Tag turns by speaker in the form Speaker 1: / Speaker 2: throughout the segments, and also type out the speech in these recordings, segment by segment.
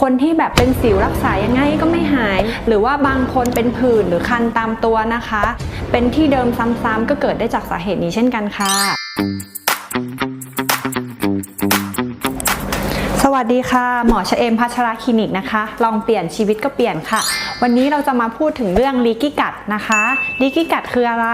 Speaker 1: คนที่แบบเป็นสิวรักษายังไงก็ไม่หาย หรือว่าบางคนเป็นผื่นหรือคันตามตัวนะคะ เป็นที่เดิมซ้ำๆก็เกิดได้จากสาเหตุนี้เช่นกันค่ะ สวัสดีค่ะ หมอชเอมพัชราคลินิกนะคะ ลองเปลี่ยนชีวิตก็เปลี่ยนค่ะ วันนี้เราจะมาพูดถึงเรื่องลีกี้กัดนะคะลีกี้กัดคืออะไร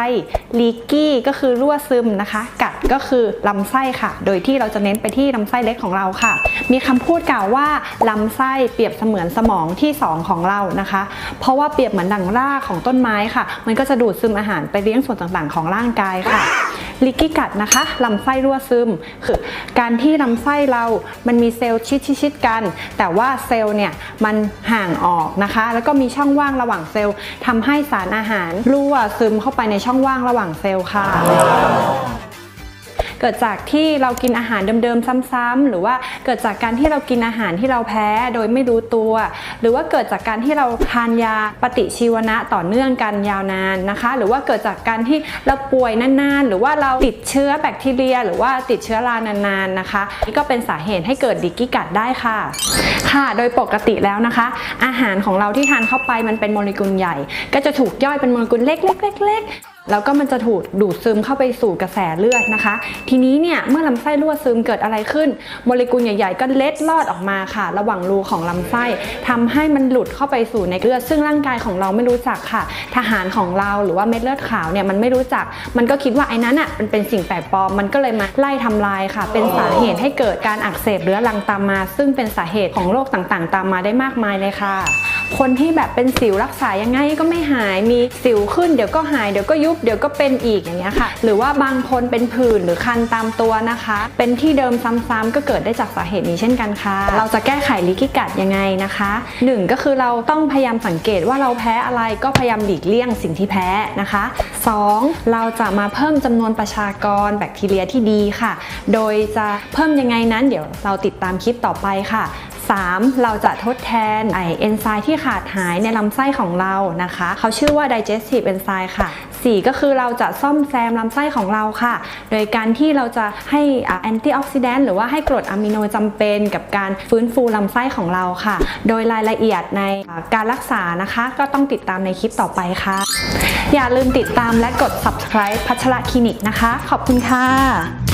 Speaker 1: ลีกี้ก็คือรั่วซึมนะคะ กัดก็คือลำไส้ค่ะ โดยที่เราจะเน้นไปที่ลำไส้เล็กของเราค่ะ มีคำพูดกล่าวว่าลำไส้เปรียบเสมือนสมองที่สองของเรานะคะ เพราะว่าเปรียบเหมือนดังรากของต้นไม้ค่ะ มันก็จะดูดซึมอาหารไปเลี้ยงส่วนต่างๆ ของร่างกายค่ะ ลิกกี้กัดนะคะลำไส้รั่วซึม คือการที่ลำไส้เรามันมีเซลล์ชิดๆกัน แต่ว่าเซลล์เนี่ยมันห่างออกนะคะ แล้วก็มีช่องว่างระหว่างเซลล์ทำให้สารอาหารรั่วซึมเข้าไปในช่องว่างระหว่างเซลล์ค่ะ เกิดจากที่เรากินอาหารเดิมๆซ้ำๆหรือว่าเกิดจากการที่เรากินอาหารที่เราแพ้โดยไม่รู้ตัว หรือว่าเกิดจากการที่เราทานยาปฏิชีวนะต่อเนื่องกันยาวนานนะคะ หรือว่าเกิดจากการที่เราป่วยนานๆ หรือว่าเราติดเชื้อแบคทีเรีย หรือว่าติดเชื้อรานานๆนะคะนี่ก็เป็นสาเหตุให้เกิดดิกกี้กัดได้ค่ะ ค่ะ โดยปกติแล้วนะคะ อาหารของเราที่ทานเข้าไปมันเป็นโมเลกุลใหญ่ ก็จะถูกย่อยเป็นโมเลกุลเล็กๆๆๆ แล้วก็มันจะถูกดูดซึมเข้าไปสู่กระแสเลือดนะคะ ทีนี้เนี่ยเมื่อลำไส้รั่วซึมเกิดอะไรขึ้น โมเลกุลใหญ่ๆ ก็เล็ดลอดออกมาค่ะ ระหว่างรูของลำไส้ทำให้มันหลุดเข้าไปสู่ในเลือด ซึ่งร่างกายของเราไม่รู้จักค่ะ ทหารของเราหรือว่าเม็ดเลือดขาวเนี่ยมันไม่รู้จัก มันก็คิดว่าไอ้นั้นอะมันเป็นสิ่งแปลกปลอมมันก็เลยมาไล่ทำลายค่ะ เป็นสาเหตุให้เกิดการอักเสบเรื้อรังตามมา ซึ่งเป็นสาเหตุของโรคต่างๆ ตามมาได้มากมายเลยค่ะ คนที่แบบเป็นสิวรักษายังไงก็ไม่หายมีสิวขึ้นเดี๋ยวก็หายเดี๋ยวก็ยุบเดี๋ยวก็เป็นอีกอย่างเงี้ยค่ะ หรือว่าบางคนเป็นผื่นหรือคันตามตัวนะคะ เป็นที่เดิมซ้ำๆก็เกิดได้จากสาเหตุนี้เช่นกันค่ะ เราจะแก้ไขลิกิกัดยังไงนะคะหนึ่งก็คือเราต้องพยายามสังเกตว่าเราแพ้อะไรก็พยายามหลีกเลี่ยงสิ่งที่แพ้นะคะสองเราจะมาเพิ่มจำนวนประชากรแบคทีเรียที่ดีค่ะ โดยจะเพิ่มยังไงนั้นเดี๋ยวเราติดตามคลิปต่อไปค่ะ 3. เราจะทดแทนไอเอนไซม์ที่ขาดหายในลำไส้ของเรานะคะ เขาชื่อว่า digestive enzyme ค่ะ 4 ก็คือเราจะซ่อมแซมลำไส้ของเราค่ะ โดยการที่เราจะให้แอนตี้ออกซิแดนต์หรือว่าให้กรดอะมิโนจำเป็นกับการฟื้นฟูลำไส้ของเราค่ะ โดยรายละเอียดในการรักษานะคะ ก็ต้องติดตามในคลิปต่อไปค่ะ อย่าลืมติดตามและกด subscribe พัชระคลินิกนะคะ ขอบคุณค่ะ